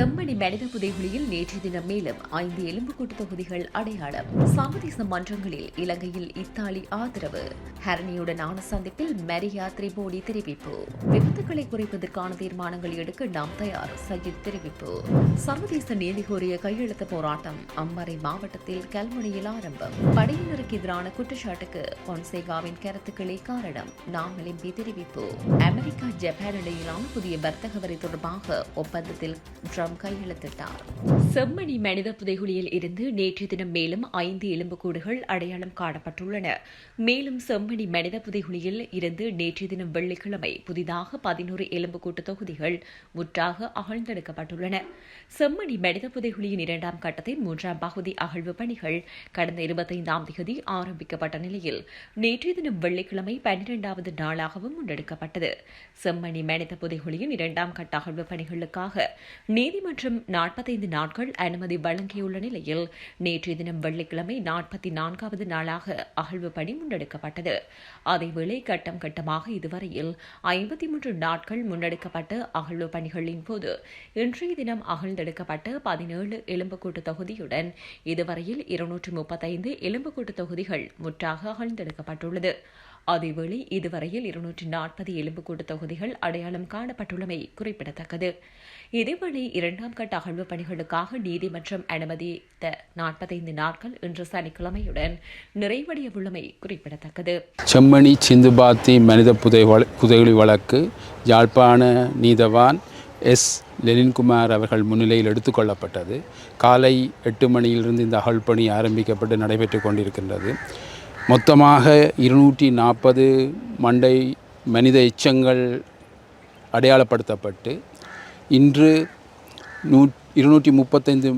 செம்மணி மனித புதைகுழியில் நேற்று தினம் மேலும் ஐந்து எலும்புக்கூட்டு தொகுதிகள் அடையாளம். சர்வதேச மன்றங்களில் இலங்கையில் இத்தாலி ஆதரவு. ஹரணியுடனான சந்திப்பில் மரியா திரிபோடி தெரிவிப்பு. விபத்துக்களை குறைப்பதற்கான தீர்மானங்கள் எடுக்க நாம் தயார் சஜித் தெரிவிப்பு. சர்வதேச நீதி கோரிய கையெழுத்து போராட்டம் அம்மறை மாவட்டத்தில் கல்முனையில் ஆரம்பம். படையினருக்கு எதிரான குற்றச்சாட்டுக்கு பொன்சேகாவின் கருத்துக்களே காரணம் நாம் எம்பி தெரிவிப்பு. அமெரிக்கா ஜப்பான் இடையிலான புதிய வர்த்தக வரி தொடர்பாக ஒப்பந்தத்தில் ட்ரம்ப் கையெழுத்திட்டார். செம்மணி மனித புதைகுழியில் இருந்து நேற்று தினம் மேலும் ஐந்து எலும்புக்கூடுகள் அடையாளம் காணப்பட்டுள்ளன. மேலும் செம்மணி மனித புதைகுழியில் இருந்து நேற்று தினம் வெள்ளிக்கிழமை புதிதாக பதினோரு எலும்புக்கூட்டு தொகுதிகள் முற்றாக அகழ்ந்தெடுக்கப்பட்டுள்ளன. செம்மணி மனித புதைகுழியின் இரண்டாம் கட்டத்தின் மூன்றாம் பகுதி அகழ்வு பணிகள் கடந்த இருபத்தைந்தாம் தேதி ஆரம்பிக்கப்பட்ட நிலையில் நேற்று தினம் வெள்ளிக்கிழமை பன்னிரெண்டாவது நாளாகவும் முன்னெடுக்கப்பட்டது. செம்மணி மனித புதைகுழியின் இரண்டாம் கட்ட அகழ்வு பணிகளுக்காக நீதி மற்றும் நாற்பத்தைந்து நாட்கள் அனுமதி வழங்கியுள்ள நிலையில் நேற்றைய தினம் வெள்ளிக்கிழமை நாற்பத்தி நான்காவது நாளாக அகழ்வு பணி முன்னெடுக்கப்பட்டது. அதேவேளை கட்டம் கட்டமாக இதுவரையில் ஐம்பத்தி மூன்று நாட்கள் முன்னெடுக்கப்பட்ட அகழ்வு பணிகளின் போது இன்றைய தினம் அகழ்ந்தெடுக்கப்பட்ட பதினேழு எலும்புக்கூட்டு தொகுதியுடன் இதுவரையில் இருநூற்று முப்பத்தைந்து எலும்புக்கூட்டு தொகுதிகள் முற்றாக அகழ்ந்தெடுக்கப்பட்டுள்ளது. அதேவேளை இதுவரையில் இருநூற்றி நாற்பது எலும்புக்கூடு தொகுதிகள் அடையாளம் காணப்பட்டுள்ளமை குறிப்பிடத்தக்கது. இதேவேளை இரண்டாம் கட்ட அகழ்வு பணிகளுக்காக நீதிமன்றம் அனுமதித்த நாற்பத்தைந்து நாட்கள் இன்று சனிக்கிழமையுடன் நிறைவடைய உள்ளமை குறிப்பிடத்தக்கது. செம்மணி சிந்துபாத்தி மனித புதை வழ புதைகுழி வழக்கு யாழ்ப்பாண நீதவான் எஸ். லெனின்குமார் அவர்கள் முன்னிலையில் எடுத்துக்கொள்ளப்பட்டது காலை எட்டு மணியிலிருந்து இந்த அகழ்பணி ஆரம்பிக்கப்பட்டு நடைபெற்று கொண்டிருக்கின்றது. மொத்தமாக இருநூற்றி நாற்பது மண்டை மனித எச்சங்கள் அடையாளப்படுத்தப்பட்டு இன்று நூ இருநூற்றி முப்பத்தைந்து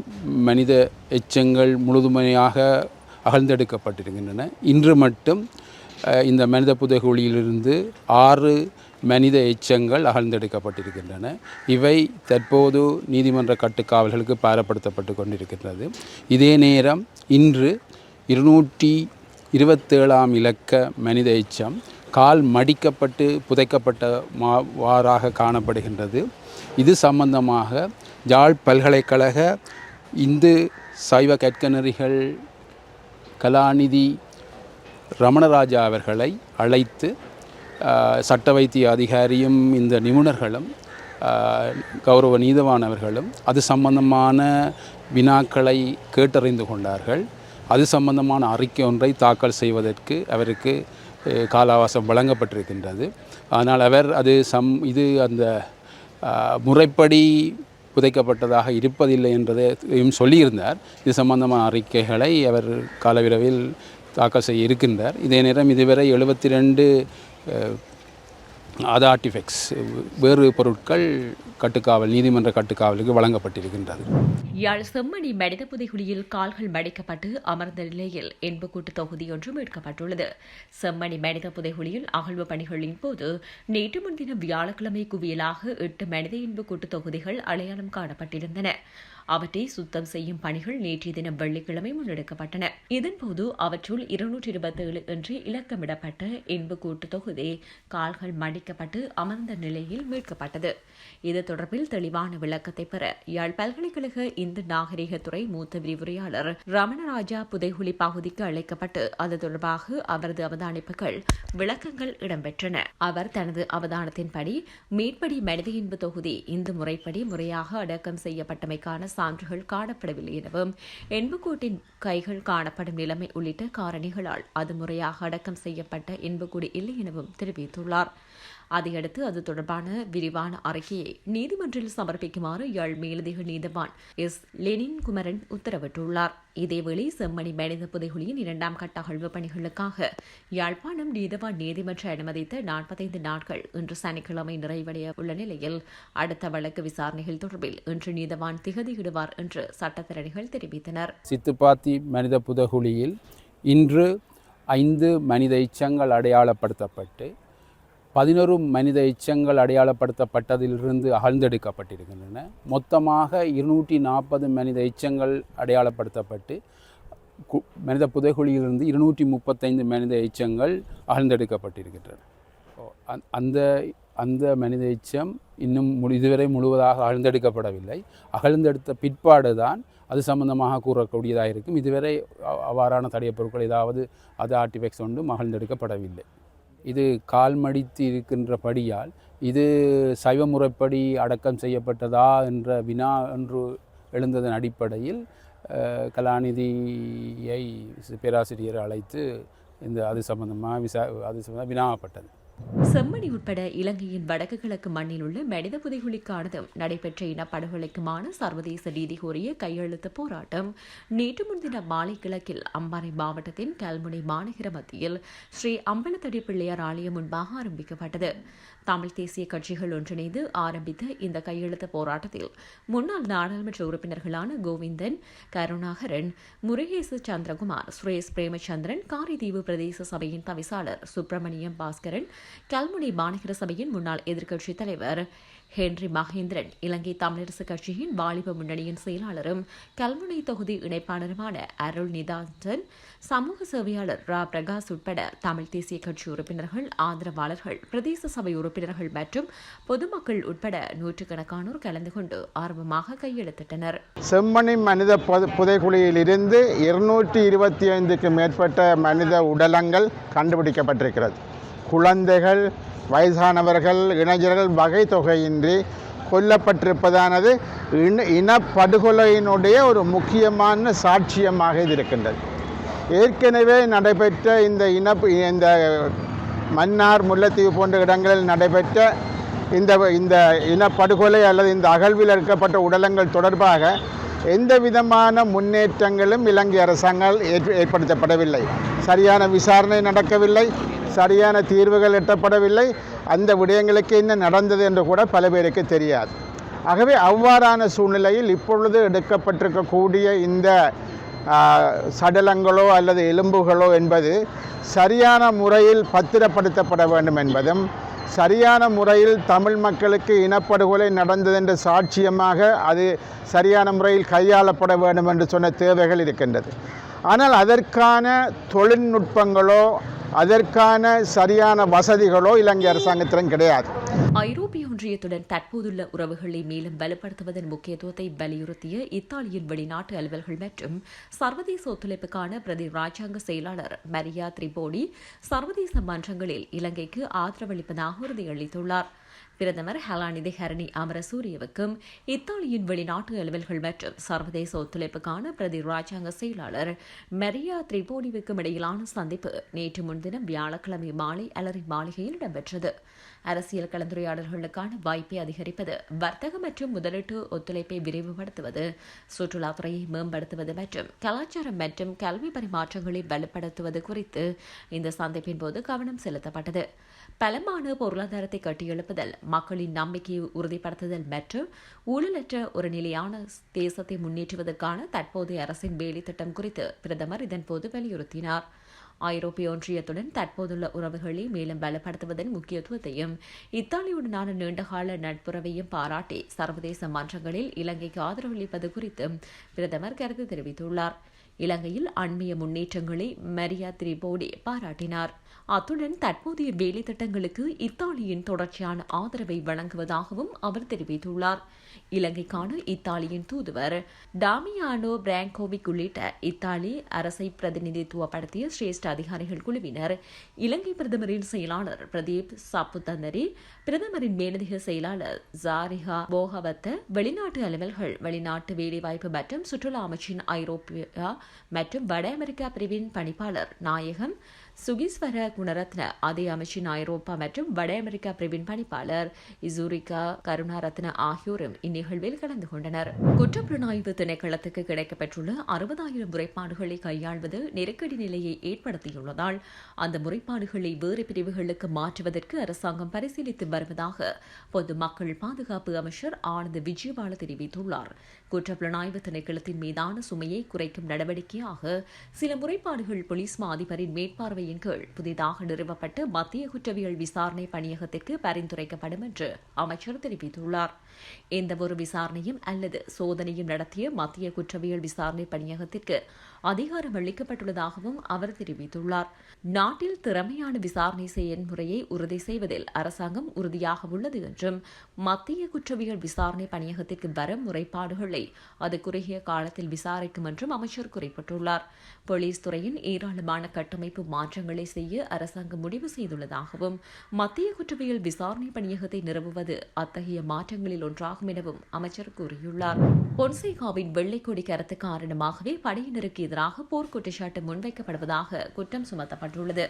மனித எச்சங்கள் முழுதுமையாக அகழ்ந்தெடுக்கப்பட்டிருக்கின்றன. இன்று மட்டும் இந்த மனித புதைகுழியிலிருந்து ஆறு மனித எச்சங்கள் அகழ்ந்தெடுக்கப்பட்டிருக்கின்றன. இவை தற்போது நீதிமன்ற கட்டுக்காவல்களுக்கு பாரப்படுத்தப்பட்டு கொண்டிருக்கின்றது. இதே நேரம் இன்று இருநூற்றி இருபத்தேழாம் இலக்க மனித எச்சம். கால் மடிக்கப்பட்டு புதைக்கப்பட்ட மா வாறாக காணப்படுகின்றது. இது சம்பந்தமாக ஜாழ் பல்கலைக்கழக இந்து சைவ கற்கநெறிகள் கலாநிதி ரமணராஜா அவர்களை அழைத்து சட்ட வைத்திய அதிகாரியும் இந்த நிபுணர்களும் கௌரவ நீதவானவர்களும் அது சம்பந்தமான வினாக்களை கேட்டறிந்து கொண்டார்கள். அது சம்பந்தமான அறிக்கை ஒன்றை தாக்கல் செய்வதற்கு அவருக்கு காலாவாசம் வழங்கப்பட்டிருக்கின்றது. ஆனால் அவர் அது சம் இது அந்த முறைப்படி புதைக்கப்பட்டதாக இருப்பதில்லை என்றதையும் சொல்லியிருந்தார். இது சம்பந்தமான அறிக்கைகளை அவர் காலவிரவில் தாக்கல் செய்ய இருக்கின்றார். இதே நேரம் இதுவரை எழுபத்தி ரெண்டு அது ஆர்டிஃபெக்ட்ஸ் வேறு பொருட்கள் கட்டுக்காவல் நீதிமன்ற கட்டுக்காவலுக்கு வழங்கப்பட்டிருக்கின்றது. யாழ் செம்மணி மனித புதைகுழியில் கால்கள் மடிக்கப்பட்டு அமர்ந்த நிலையில் என்புக்கூட்டு தொகுதி ஒன்று மீட்கப்பட்டுள்ளது. செம்மணி மனித புதைகுழியில் அகழ்வு பணிகளின் போது நேற்று முன்தினம் வியாழக்கிழமை குவியலாக எட்டு மனித இன்புக்கூட்டு தொகுதிகள் அடையாளம் காணப்பட்டிருந்தன. அவற்றை சுத்தம் செய்யும் பணிகள் நேற்றைய தினம் வெள்ளிக்கிழமை முன்னெடுக்கப்பட்டன. இதன்போது அவற்றுள் இருநூற்றி இருபத்தேழு என்று இலக்கமிடப்பட்ட இன்புக்கூட்டு தொகுதி கால்கள் மடிக்கப்பட்டு அமர்ந்த நிலையில் மீட்கப்பட்டது. இது தொடர்பில் தெளிவான விளக்கத்தை பெற யாழ் பல்கலைக்கழக இந்து நாகரிகத்துறை மூத்த விரிவுரையாளர் ரமணராஜா புதைகுழி பகுதிக்கு அழைக்கப்பட்டு அது தொடர்பாக அவரது அவதானிப்புகள் விளக்கங்கள் இடம்பெற்றன. அவர் தனது அவதானத்தின்படி மீட்படி மனித இன்பு தொகுதி இந்து முறைப்படி முறையாக அடக்கம் செய்யப்பட்டமைக்கான சான்றுகள் காணப்படவில்லை எனவும் என்புக்கூட்டின் கைகள் காணப்படும் நிலைமை உள்ளிட்ட காரணிகளால் அது முறையாக அடக்கம் செய்யப்பட்ட என்புக்கூடு இல்லை எனவும் தெரிவித்துள்ளார். அதையடுத்து அது தொடர்பான விரிவான அறிக்கையை நீதிமன்றில் சமர்ப்பிக்குமாறு யாழ் மேலதிக நீதவான் எஸ். லெனின் குமரன் உத்தரவிட்டுள்ளார். இதேவேளை செம்மணி மனித புதைகுழியின் இரண்டாம் கட்ட அகழ்வு பணிகளுக்காக யாழ்ப்பாணம் நீதவான் நீதிமன்ற அனுமதித்த நாற்பத்தைந்து நாட்கள் இன்று சனிக்கிழமை நிறைவடைய உள்ள நிலையில் அடுத்த வழக்கு விசாரணைகள் தொடர்பில் இன்று நீதவான் திகதியிடுவார் என்று சட்டத்தரணிகள் தெரிவித்தனர். சித்துப்பாத்தி மனித புதகுழியில் இன்று ஐந்து மனித எச்சங்கள் அடையாளப்படுத்தப்பட்டு பதினொரு மனித எச்சங்கள் அடையாளப்படுத்தப்பட்டதிலிருந்து அகழ்ந்தெடுக்கப்பட்டிருக்கின்றன. மொத்தமாக இருநூற்றி நாற்பது மனித எச்சங்கள் அடையாளப்படுத்தப்பட்டு கு- மனித புதைகுழியிலிருந்து இருநூற்றி முப்பத்தைந்து மனித எச்சங்கள் அகழ்ந்தெடுக்கப்பட்டிருக்கின்றன. அந்த- அந்த மனித எச்சம் இன்னும் முழு இதுவரை முழுவதாக அகழ்ந்தெடுக்கப்படவில்லை. அகழ்ந்தெடுத்த பிற்பாடு தான் அது சம்பந்தமாக கூறக்கூடியதாக இருக்கும் இதுவரை அவ்வாறான தடைய பொருட்கள் ஏதாவது அது ஆர்டிஃபெக்ட்ஸ் ஒன்றும் அகழ்ந்தெடுக்கப்படவில்லை. இது கால் மடித்து இருக்கின்றபடியால் இது சைவ முறைப்படி அடக்கம் செய்யப்பட்டதா என்ற வினா என்று எழுந்ததன் அடிப்படையில் கலாநிதியை பேராசிரியர் அழைத்து இந்த அது சம்பந்தமாக விசா அது சம்பந்தமாக வினாவப்பட்டது. செம்மணி உட்பட இலங்கையின் வடக்கு கிழக்கு மண்ணில் உள்ள மனித புதைகுலிக்கானதும் நடைபெற்ற இனப்படுகொலைக்குமான சர்வதேச நீதி கோரிய கையெழுத்து போராட்டம். நேற்று முன்தினம் மாலை கிழக்கில் அம்பாறை மாவட்டத்தின் கல்முனை மாநகர மத்தியில் ஸ்ரீ அம்பலத்தடி பிள்ளையார் ஆலயம் முன்பாக ஆரம்பிக்கப்பட்டது. தமிழ் தேசிய கட்சிகள் ஒன்றிணைந்து ஆரம்பித்த இந்த கையெழுத்து போராட்டத்தில் முன்னாள் நாடாளுமன்ற உறுப்பினர்களான கோவிந்தன் கருணாகரன் முருகேசு சந்திரகுமார் சுரேஷ் பிரேமச்சந்திரன் காரிதீவு பிரதேச சபையின் தவிசாளர் சுப்பிரமணியம் பாஸ்கரன் கல்முனை மாநகர சபையின் முன்னாள் எதிர்க்கட்சித் தலைவர் ஹென்றி மகேந்திரன் இலங்கை தமிழரசு கட்சியின் வாலிப முன்னணியின் செயலாளரும் கல்முனை தொகுதி இணைப்பாளருமான அருள் நிதாந்தன் சமூக சேவையாளர் ரா பிரகாஷ் உட்பட தமிழ் தேசிய கட்சி உறுப்பினர்கள் ஆதரவாளர்கள் பிரதேச சபை உறுப்பினர்கள் மற்றும் பொதுமக்கள் உட்பட நூற்றுக்கணக்கானோர் கலந்து கொண்டு ஆர்வமாக கையெழுத்திட்டனர். செம்மணி மனித புத இருநூற்றி இருபத்தி ஐந்துக்கு மேற்பட்ட மனித உடலங்கள் கண்டுபிடிக்கப்பட்டிருக்கிறது. குழந்தைகள் வயசானவர்கள் இளைஞர்கள் வகை தொகையின்றி கொல்லப்பட்டிருப்பதானது இன இனப்படுகொலையினுடைய ஒரு முக்கியமான சாட்சியமாக இது இருக்கின்றது. ஏற்கனவே நடைபெற்ற இந்த இன இந்த மன்னார் முல்லைத்தீவு போன்ற இடங்களில் நடைபெற்ற இந்த இந்த இனப்படுகொலை அல்லது இந்த அகழ்வில் எடுக்கப்பட்ட உடலங்கள் தொடர்பாக எந்த விதமான முன்னேற்றங்களும் இலங்கை அரசாங்கால் ஏற்ப- ஏற்படுத்தப்படவில்லை. சரியான விசாரணை நடக்கவில்லை சரியான தீர்வுகள் எட்டப்படவில்லை. அந்த விடயங்களுக்கு என்ன நடந்தது என்று கூட பல பேருக்கு தெரியாது. ஆகவே அவ்வாறான சூழ்நிலையில் இப்பொழுது எடுக்கப்பட்டிருக்கக்கூடிய இந்த சடலங்களோ அல்லது எலும்புகளோ என்பது சரியான முறையில் பத்திரப்படுத்தப்பட வேண்டும் என்பதும் சரியான முறையில் தமிழ் மக்களுக்கு இனப்படுகொலை நடந்தது என்ற சாட்சியமாக அது சரியான முறையில் கையாளப்பட வேண்டும் என்று சொன்ன தேவைகள் இருக்கின்றது. ஆனால் அதற்கான தொழில்நுட்பங்களோ அதற்கான சரியான வசதிகளோ இலங்கை அரசாங்கத்திடம் கிடையாது. ஐரோப்பிய ஒன்றியத்துடன் தற்போதுள்ள உறவுகளை மேலும் வலுப்படுத்துவதன் முக்கியத்துவத்தை வலியுறுத்திய இத்தாலியின் வெளிநாட்டு அலுவல்கள் மற்றும் சர்வதேச ஒத்துழைப்புக்கான பிரதி ராஜாங்க செயலாளர் மரியா திரிபோடி சர்வதேச மன்றங்களில் இலங்கைக்கு ஆதரவளிப்பதாக உறுதியளித்துள்ளாா் பிரதமர் ஹலாநிதி ஹரணி அமரசூரியவுக்கும் இத்தாலியின் வெளிநாட்டு அலுவல்கள் மற்றும் சர்வதேச ஒத்துழைப்புக்கான பிரதி ராஜாங்க செயலாளர் மரியா திரிபோடிவுக்கும் இடையிலான சந்திப்பு நேற்று முன்தினம் வியாழக்கிழமை மாலை அலரி மாளிகையில் இடம்பெற்றது. அரசியல் கலந்துரையாடல்களுக்கான வாய்ப்பை அதிகரிப்பது வர்த்தக மற்றும் முதலீட்டு ஒத்துழைப்பை விரிவுபடுத்துவது சுற்றுலாத்துறையை மேம்படுத்துவது மற்றும் கலாச்சாரம் மற்றும் கல்வி பரிமாற்றங்களை வலுப்படுத்துவது குறித்து இந்த சந்திப்பின் போது கவனம் செலுத்தப்பட்டது. பலமான பொருளாதாரத்தை கட்டியெழுப்புதல் மக்களின் நம்பிக்கையை உறுதிப்படுத்துதல் மற்றும் ஊழலற்ற ஒரு நிலையான தேசத்தை முன்னேற்றுவதற்கான தற்போதைய அரசின் வேலை திட்டம் குறித்து பிரதமர் இதன்போது வலியுறுத்தினார். ஐரோப்பிய ஒன்றியத்துடன் தற்போதுள்ள உறவுகளை மேலும் பலப்படுத்துவதன் முக்கியத்துவத்தையும் இத்தாலியுடனான நீண்டகால நட்புறவையும் பாராட்டி சர்வதேச மன்றங்களில் இலங்கைக்கு ஆதரவளிப்பது குறித்து பிரதமர் கருத்து தெரிவித்துள்ளார். இலங்கையில் அண்மைய முன்னேற்றங்களை மரியா திரிபோடி பாராட்டினார். அத்துடன் தற்போதைய வேலை திட்டங்களுக்கு இத்தாலியின் தொடர்ச்சியான ஆதரவை வழங்குவதாகவும் அவர் தெரிவித்துள்ளார். இலங்கைக்கான இத்தாலியின் தூதுவர் டாமியானோ பிராங்கோவிக் உள்ளிட்ட இத்தாலி அரசை பிரதிநிதித்துவப்படுத்திய சிரேஷ்ட அதிகாரிகள் குழுவினர் இலங்கை பிரதமரின் செயலாளர் பிரதீப் சாப்புத்தந்தரி பிரதமரின் மேலதிக செயலாளர் ஜாரிகா போகவத்த வெளிநாட்டு அலுவல்கள் வெளிநாட்டு வேலைவாய்ப்பு மற்றும் சுற்றுலா அமைச்சின் ஐரோப்பியா மற்றும் வட அமெரிக்கா பிரிவின் பணிப்பாளர் நாயகம் சுகீஸ்வர குணரத்ன அதே அமைச்சின் ஐரோப்பா மற்றும் வட அமெரிக்கா பிரிவின் பணிப்பாளர் இசூரிகா கருணாரத்ன ஆகியோரும் இந்நிகழ்வில் கலந்து கொண்டனர். குற்றப்புலனாய்வு திணைக்களத்துக்கு கிடைக்கப்பெற்றுள்ள அறுபதாயிரம் முறைப்பாடுகளை கையாள்வது நெருக்கடி நிலையை ஏற்படுத்தியுள்ளதால் அந்த முறைப்பாடுகளை வேறு பிரிவுகளுக்கு மாற்றுவதற்கு அரசாங்கம் பரிசீலித்து வருவதாக பொதுமக்கள் பாதுகாப்பு அமைச்சர் ஆனந்த் விஜயபால தெரிவித்துள்ளார். குற்றப்புலனாய்வு திணைக்களத்தின் மீதான சுமையை குறைக்கும் நடவடிக்கையாக சில முறைப்பாடுகள் போலீஸ் மா அதிபரின் மேற்பார்வையின் கீழ் புதிதாக நிறுவப்பட்ட மத்திய குற்றவியல் விசாரணை பணியகத்திற்கு பரிந்துரைக்கப்படும் என்று அமைச்சர் தெரிவித்துள்ளார். எந்தவொரு விசாரணையும் அல்லது சோதனையும் நடத்திய மத்திய குற்றவியல் விசாரணை பணியகத்திற்கு அதிகாரம் அளிக்கப்பட்டுள்ளதாகவும் அவர் தெரிவித்துள்ளார். நாட்டில் திறமையான விசாரணை செயல்முறையை உறுதி செய்வதில் அரசாங்கம் உறுதியாக உள்ளது என்றும் மத்திய குற்றவியல் விசாரணை பணியகத்திற்கு வரும் முறைப்பாடுகளை அது குறுகிய காலத்தில் விசாரிக்கும் என்றும் அமைச்சர் குறிப்பிட்டுள்ளார். போலீஸ் துறையின் ஏராளமான கட்டமைப்பு மாற்றங்களை செய்ய அரசாங்கம் முடிவு செய்துள்ளதாகவும் மத்திய குற்றவியல் விசாரணை பணியகத்தை நிறுவுவது அத்தகைய மாற்றங்களில் ஒன்றாகும் எனவும் அமைச்சர் கூறியுள்ளார். பொன்சேகாவின் வெள்ளைக்கொடி கருத்து காரணமாகவே படையினருக்கு எதிராக போர்க்குற்றச்சாட்டு முன்வைக்கப்படுவதாக குற்றம் சுமத்தப்பட்டுள்ளது.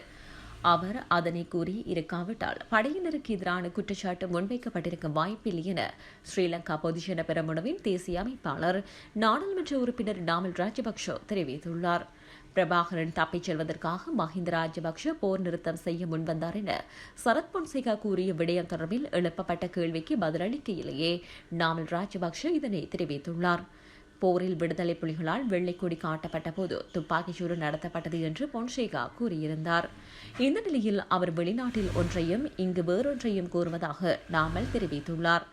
அவர் அதனை கூறி இருக்காவிட்டால் படையினருக்கு எதிரான குற்றச்சாட்டு முன்வைக்கப்பட்டிருக்க வாய்ப்பில்லை என ஸ்ரீலங்கா பொதுஜன பெரமுனவின் தேசிய அமைப்பாளர் நாடாளுமன்ற உறுப்பினர் நாமல் ராஜபக்ஷ தெரிவித்துள்ளார். பிரபாகரன் தப்பிச் செல்வதற்காக மஹிந்த ராஜபக்ஷ போர் நிறுத்தம் செய்ய முன்வந்தார் என சரத் பொன்சேகா கூறிய விடயம் தொடர்பில் எழுப்பப்பட்ட கேள்விக்கு பதிலளிக்கையிலேயே நாமல் ராஜபக்ஷ இதனை தெரிவித்துள்ளார். போரில் விடுதலை புலிகளால் வெள்ளைக்கொடி காட்டப்பட்ட போது துப்பாக்கிச்சூடு நடத்தப்பட்டது என்று பொன்சேகா கூறியிருந்தார். இந்த நிலையில் அவர் வெளிநாட்டில் ஒன்றையும் இங்கு வேறொன்றையும் கூறுவதாக நாமல் தெரிவித்துள்ளார்.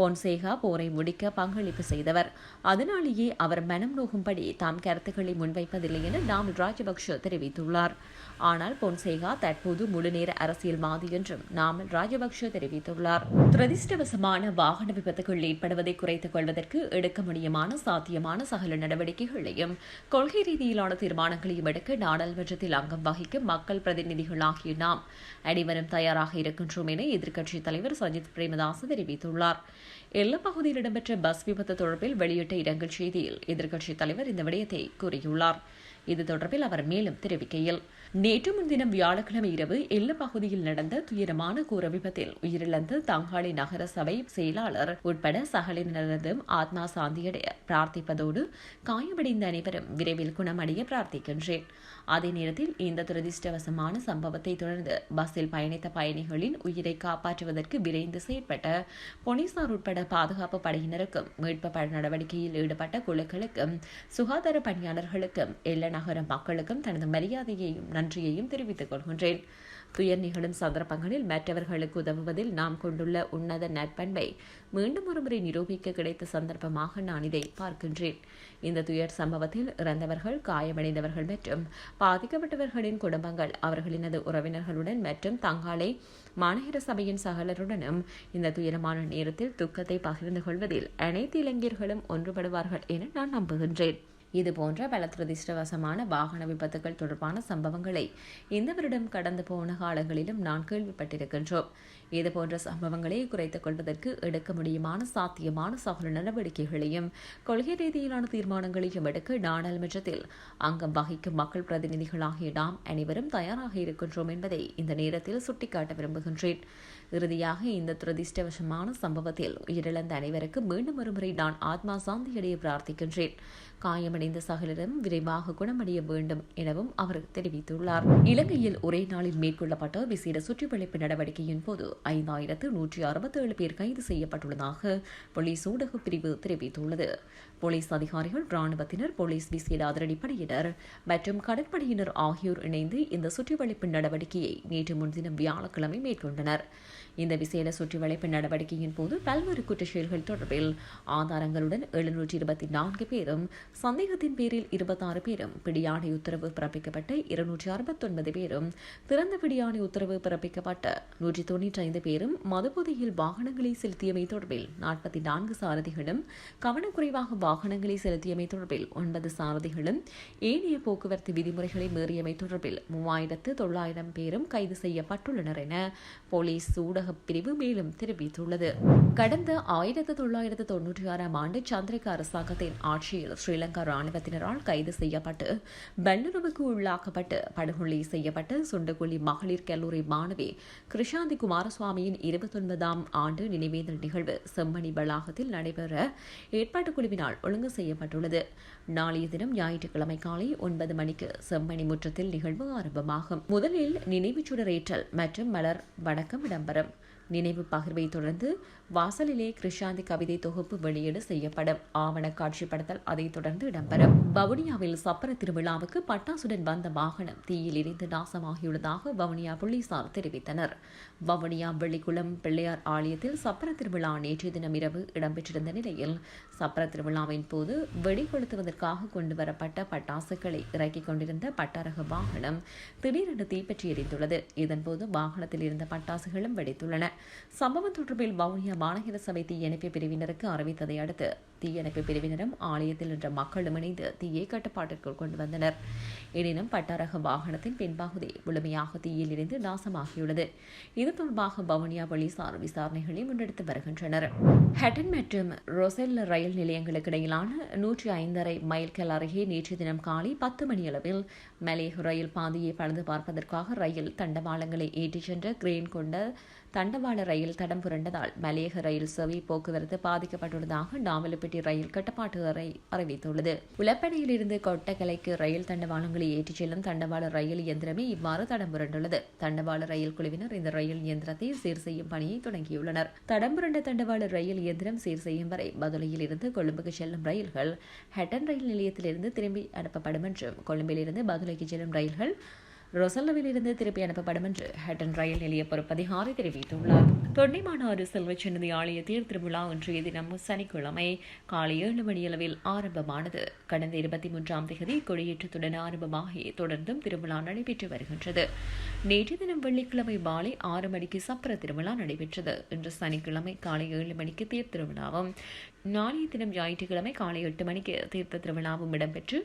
பொன்சேகா போரை முடிக்க பங்களிப்பு செய்தவர். அதனாலேயே அவர் மனம் நோகும்படி தாம் கருத்துக்களை முன்வைப்பதில்லை என நாமல் ராஜபக்ஷ தெரிவித்துள்ளார். ஆனால் பொன்சேகா தற்போது முழுநேர அரசியல் மாதி என்றும் நாமல் ராஜபக்ஷ தெரிவித்துள்ளார். துரதிருஷ்டவசமான வாகன விபத்துகள் ஏற்படுவதை குறைத்துக் கொள்வதற்கு எடுக்க முடியுமான சாத்தியமான சகல நடவடிக்கைகளையும் கொள்கை ரீதியிலான தீர்மானங்களையும் எடுக்க நாடாளுமன்றத்தில் அங்கம் வகிக்கும் மக்கள் பிரதிநிதிகளாகிய நாம் அனைவரும் தயாராக இருக்கின்றோம் என எதிர்க்கட்சித் தலைவர் சஜித் பிரேமதாஸ் தெரிவித்துள்ளார். எல்லைப் பகுதியில் இடம்பெற்ற பஸ் விபத்து தொடர்பில் வெளியிட்ட இரங்கல் செய்தியில் எதிர்க்கட்சித் தலைவர் இந்த விடயத்தை கூறியுள்ளார். இது தொடர்பில் அவர் மேலும் தெரிவிக்கையில் நேற்று முன்தினம் வியாழக்கிழமை இரவு எல்ல பகுதியில் நடந்த துயரமான கூற விபத்தில் உயிரிழந்த தங்காளி நகர சபை செயலாளர் உட்பட சகலினரதும் ஆத்மா சாந்தியடைய பிரார்த்திப்பதோடு காயமடைந்த அனைவரும் விரைவில் குணமடைய பிரார்த்திக்கின்றேன். அதே நேரத்தில் இந்த துரதிருஷ்டவசமான சம்பவத்தை தொடர்ந்து பஸ்ஸில் பயணித்த பயணிகளின் உயிரை காப்பாற்றுவதற்கு விரைந்து செயற்பட்ட போலீசார் உட்பட பாதுகாப்பு படையினருக்கும் மீட்பு பட நடவடிக்கையில் ஈடுபட்ட குழுக்களுக்கும் சுகாதார பணியாளர்களுக்கும் எல்ல நகர மக்களுக்கும் தனது மரியாதையையும் நன்றியையும் தெரிவித்துக் கொள்கின்றேன். துயர் நிகழும் சந்தர்ப்பங்களில் மற்றவர்களுக்கு உதவுவதில் நாம் கொண்டுள்ள உன்னத நற்பண்பை மீண்டும் ஒருமுறை நிரூபிக்க கிடைத்த சந்தர்ப்பமாக நான் இதை பார்க்கின்றேன். இந்த துயர் சம்பவத்தில் இறந்தவர்கள் காயமடைந்தவர்கள் மற்றும் பாதிக்கப்பட்டவர்களின் குடும்பங்கள் அவர்களினது உறவினர்களுடன் மற்றும் தங்காலை மாநகர சபையின் சகலருடனும் இந்த துயரமான நேரத்தில் துக்கத்தை பகிர்ந்து கொள்வதில் அனைத்து இளைஞர்களும் ஒன்றுபடுவார்கள் என நான் நம்புகின்றேன். இது போன்ற பல துரதிருஷ்டவசமான வாகன விபத்துகள் தொடர்பான சம்பவங்களை இந்த வருடம் கடந்து போன காலங்களிலும் நான் கேள்விப்பட்டிருக்கின்றோம். இது போன்ற சம்பவங்களை குறைத்துக் கொள்வதற்கு எடுக்க முடியுமான சாத்தியமான சகல நடவடிக்கைகளையும் கொள்கை ரீதியிலான தீர்மானங்களையும் எடுக்க நாடாளுமன்றத்தில் அங்கம் வகிக்கும் மக்கள் பிரதிநிதிகளாகிய நாம் அனைவரும் தயாராக இருக்கின்றோம் என்பதை இந்த நேரத்தில் சுட்டிக்காட்ட விரும்புகின்றேன். இறுதியாக இந்த துரதிருஷ்டவசமான சம்பவத்தில் உயிரிழந்த அனைவருக்கு மீண்டும் ஒருமுறை நான் ஆத்மா சாந்தியடைய பிரார்த்திக்கின்றேன். காயமடைந்த சகலரும் விரைவாக குணமடைய வேண்டும் எனவும் அவர் தெரிவித்துள்ளார். இலங்கையில் ஒரே நாளில் மேற்கொள்ளப்பட்ட விசேட சுற்றிவளைப்பு நடவடிக்கையின் போது ஐந்தாயிரத்து நூற்றி அறுபத்தேழு பேர் கைது செய்யப்பட்டுள்ளதாக போலீஸ் ஊடக பிரிவு தெரிவித்துள்ளது. போலீஸ் அதிகாரிகள் ராணுவத்தினர் போலீஸ் விசேட அதிரடிப்படையினர் மற்றும் கடற்படையினர் ஆகியோர் இணைந்து இந்த சுற்றிவளைப்பு நடவடிக்கையை நேற்று முன்தினம் வியாழக்கிழமை மேற்கொண்டனர். இந்த விசேட சுற்றிவளைப்பு நடவடிக்கையின் போது பல்வேறு குற்றச்செயல்கள் தொடர்பில் ஆதாரங்களுடன் எழுநூற்றி இருபத்தி நான்கு பேரும் சந்தேகத்தின் பேரில் இருபத்தாறு பேரும் பிடியாணை உத்தரவு பிறப்பிக்கப்பட்ட இருநூற்றி அறுபத்தொன்பது பேரும் திறந்த பிடியாணை உத்தரவு பிறப்பிக்கப்பட்ட நூற்றி தொன்னூற்றி ஐந்து பேரும் மதுபோதையில் வாகனங்களை செலுத்தியமை தொடர்பில் நாற்பத்தி நான்கு சாரதிகளும் கவனக்குறைவாக வாகனங்களை செலுத்தியமை தொடர்பில் ஒன்பது சாரதிகளும் ஏனைய போக்குவரத்து விதிமுறைகளை மீறியமை தொடர்பில் மூவாயிரத்து தொள்ளாயிரம் பேரும் கைது செய்யப்பட்டுள்ளனர் என போலீஸ் ஊடகப் பிரிவு மேலும் தெரிவித்துள்ளது. கடந்த ஆயிரத்து தொள்ளாயிரத்து தொன்னூற்றி ஆறாம் ஆண்டு சந்திரிகா அரசாங்கத்தின் ஆட்சியில் ஸ்ரீலங்கா ராணுவத்தினரால் கைது செய்யப்பட்டு பெங்களூருவுக்கு உள்ளாக்கப்பட்டு படுகொலை செய்யப்பட்ட சுண்டகுழி மகளிர் கல்லூரி மாணவி கிருஷாந்தி குமாரசுவாமியின் இருபத்தொன்பதாம் ஆண்டு நினைவேந்தல் நிகழ்வு செம்மணி வளாகத்தில் நடைபெற ஏற்பாட்டுக் குழுவினால் ஒழுங்கு செய்யப்பட்டுள்ளது. நாளைய தினம் ஞாயிற்றுக்கிழமை காலை ஒன்பது மணிக்கு செம்மணி முற்றத்தில் நிகழ்வு ஆரம்பமாகும். முதலில் நினைவுச்சுடரேற்றல் மற்றும் மலர் வணக்கம் இடம்பெறும். நினைவு பகிர்வை தொடர்ந்து வாசலிலே கிருஷாந்தி கவிதை தொகுப்பு வெளியீடு செய்யப்படும். ஆவண காட்சிப்படுத்தல் அதைத் தொடர்ந்து இடம்பெறும். வவுனியாவில் சப்பர திருவிழாவுக்கு பட்டாசுடன் வந்த வாகனம் தீயில் எரிந்து நாசமாகியுள்ளதாக வவுனியா போலீசார் தெரிவித்தனர். வவுனியா வெள்ளிக்குளம் பிள்ளையார் ஆலயத்தில் சப்பர திருவிழா நேற்றைய தினம் இரவு இடம்பெற்றிருந்த நிலையில் சப்பர திருவிழாவின் போது வெடிகொளுத்துவதற்காக கொண்டு வரப்பட்ட பட்டாசுகளை இறக்கிக் கொண்டிருந்த பட்டாரக வாகனம் திடீரென தீப்பற்றி எரிந்துள்ளது. இதன்போது வாகனத்தில் இருந்த பட்டாசுகளும் வெடித்துள்ளன. சம்பவம் தொடர்பில் வவுனியா மாநகர சபை தீயணைப்பு பிரிவினருக்கு அறிவித்ததை அடுத்து தீயணைப்பு பிரிவினரும் ஆலயத்தில் நின்ற மக்களும் இணைந்து தீயை கட்டுப்பாட்டிற்குள் கொண்டு வந்தனர். எனினும் பட்டாரக வாகனத்தின் பின்பகுதி முழுமையாக தீயில் இருந்து நாசமாகியுள்ளது. இது தொடர்பாக பவுனியா போலீசார் விசாரணைகளை முன்னெடுத்து வருகின்றனர். ஹட்டன் மற்றும் ரொசெல் ரயில் நிலையங்களுக்கு இடையிலான நூற்றி ஐந்தரை மைல்கல் அருகே நேற்று தினம் காலை பத்து மணியளவில் மலேக ரயில் பாதையை பழுது பார்ப்பதற்காக ரயில் தண்டவாளங்களை ஏற்றிச் சென்ற கிரேன் கொண்ட தண்டவாள ரயில் தடம் புரண்டதால் மலேக ரயில் சேவை போக்குவரத்து பாதிக்கப்பட்டுள்ளதாக நாவலப்பட்டி ரயில் கட்டுப்பாட்டு அறை அறிவித்துள்ளது. உலப்பனையிலிருந்து கொட்டக்கலைக்கு ரயில் தண்டவாளங்களை ஏற்றிச் செல்லும் தண்டவாள ரயில் இயந்திரமே இவ்வாறு தடம் புரண்டுள்ளது தண்டவாள ரயில் குழுவினர் இந்த ரயில் இயந்திரத்தை சீர் செய்யும் பணியை தொடங்கியுள்ளனர். தடம் புரண்ட தண்டவாள ரயில் இயந்திரம் சீர் செய்யும் வரை பதுளையில் இருந்து கொழும்புக்கு செல்லும் ரயில்கள் ஹட்டன் ரயில் நிலையத்திலிருந்து திரும்பி அனுப்பப்படும் என்றும் கொழும்பிலிருந்து பதுளைக்கு செல்லும் ரயில்கள் ரொசல்லவிலிருந்து திருப்பி அனுப்பப்படும் என்று ஹட்டன் ரயில் நிலைய பொறுப்பதிகாரி தெரிவித்துள்ளார். தொண்டைமானாறு செல்வச்சன்னதி ஆலய தேர் திருவிழா இன்றைய தினம் சனிக்கிழமை காலை ஏழு மணியளவில் ஆரம்பமானது. கடந்த இருபத்தி மூன்றாம் தேதி கொடியேற்றத்துடன் ஆரம்பமாகி தொடர்ந்தும் திருவிழா நடைபெற்று வருகின்றது. நேற்று தினம் வெள்ளிக்கிழமை மாலை ஆறு மணிக்கு சப்பர திருவிழா நடைபெற்றது. இன்று சனிக்கிழமை காலை ஏழு மணிக்கு தேர் திருவிழாவும் நாளைய தினம் ஞாயிற்றுக்கிழமை காலை எட்டு மணிக்கு தீர்த்த திருவிழாவும் இடம்பெற்று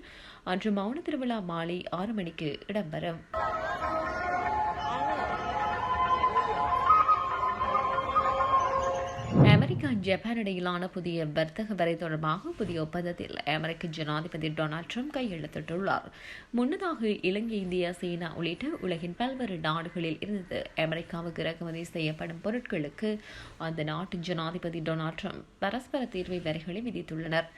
அன்று மௌன திருவிழா மாலை ஆறு மணிக்கு இடம்பெறும். அமெரிக்கா ஜப்பான் இடையிலான புதிய வர்த்தக வரை தொடர்பாக புதிய ஒப்பந்தத்தில் அமெரிக்க ஜனாதிபதி டொனால்ட் ட்ரம்ப் கையெழுத்திட்டுள்ளார். முன்னதாக இலங்கை இந்தியா சீனா உள்ளிட்ட உலகின் பல்வேறு நாடுகளில் இருந்து அமெரிக்காவுக்கு இறக்குமதி செய்யப்படும் பொருட்களுக்கு அந்த நாட்டு ஜனாதிபதி டொனால்ட் ட்ரம்ப் பரஸ்பர தீர்வை வரிகளை விதித்துள்ளனர்.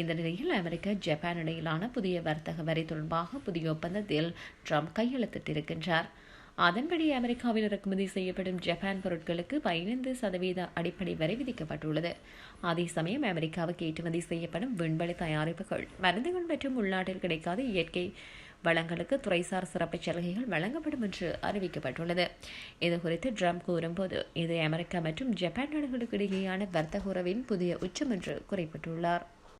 இந்த நிலையில் அமெரிக்கா ஜப்பான் இடையிலான புதிய வர்த்தக வரி தொடர்பாக புதிய ஒப்பந்தத்தில் ட்ரம்ப் கையெழுத்திட்டிருக்கின்றார். அதன்படி அமெரிக்காவில் இறக்குமதி செய்யப்படும் ஜப்பான் பொருட்களுக்கு பதினைந்து சதவீத அடிப்படை வரை விதிக்கப்பட்டுள்ளது. அதே சமயம் அமெரிக்காவுக்கு ஏற்றுமதி செய்யப்படும் விண்வெளி தயாரிப்புகள் மருந்துகள் மற்றும் உள்நாட்டில் கிடைக்காத இயற்கை வளங்களுக்கு துறைசார் சிறப்பு சலுகைகள் வழங்கப்படும் என்று அறிவிக்கப்பட்டுள்ளது. இது குறித்து ட்ரம்ப் கூறும்போது இது அமெரிக்கா மற்றும் ஜப்பான் நாடுகளுக்கு இடையேயான வர்த்தக உறவின் புதிய உச்சம் என்று குறிப்பிட்டுள்ளார்.